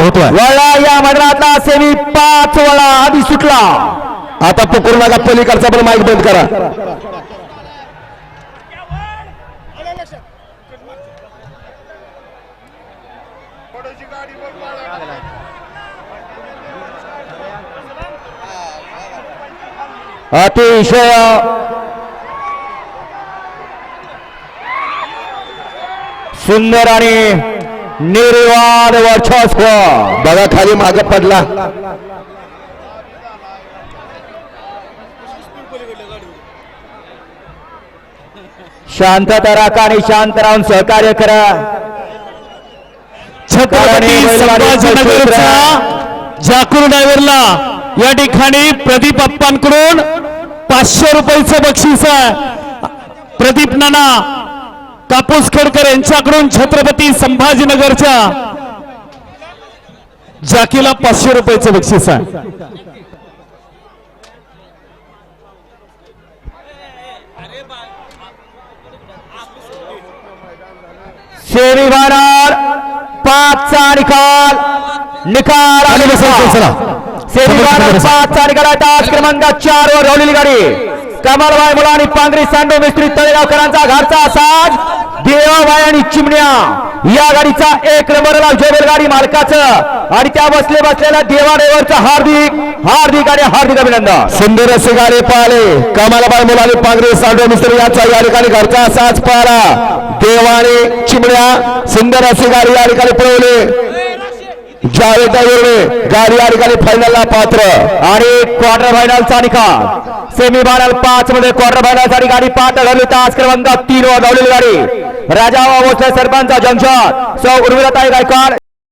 होतोय. वळा या मैदानातला सेमी पाच वळा आधी सुटला. आता पुकरू नका पलीकडचा पण माईक बंद करा. अतिशय. सुंदर आणि निर्वाद वर्चस्व. बघा खाली माग पडला. शांतता राखा आणि शांत राहून सहकार्य करा. छत्रपती जाकूर ड्रायव्हरला या ठिकाणी प्रदीप अप्पांकडून पाचशे रुपयाचं बक्षीस आहे. प्रदीप नाना कापूस खेडकर यांच्याकडून छत्रपती संभाजीनगरच्या जाकीला पाचशे रुपयाचं बक्षीस आहे. सेमी बाणार पाचचा निकाल निकाल बाणार खाली बसा. पाचचा निकाल आहे तास क्रमांक चार वर धावलेली गाडी. कमलबाई मुलानी पांगरी सांडो मिस्त्री तळेगावकरांचा घरचा साज. देवाबाई आणि चिमण्या. या गाडीचा एक नंबरला जोबेल गाडी मालकाचं. आणि त्या बसले बसलेल्या देवा ड्रायव्हरचं हार्दिक हार्दिक आणि हार्दिक अभिनंदन. सुंदर असे गाडी पाहिले. कमालाबाई मुलाने पांगरे सांडो मिस्त्री यांचा या ठिकाणी घरचा साज पाहिला. देवाने चिमण्या सुंदर अशी गाडी या ठिकाणी पळवली. जावेद गाडी या ठिकाणी फायनलला पात्र. आणि क्वार्टर फायनलचा निकाल. सेमी फायनल पाच मध्ये क्वार्टर फायनलसाठी गाडी पाच ठरवली तास क्रमांक तीन वर धावलेली गाडी. राजा भोसले सरपंच जंक्शन. सौ उर्मिलाताई गायकवाड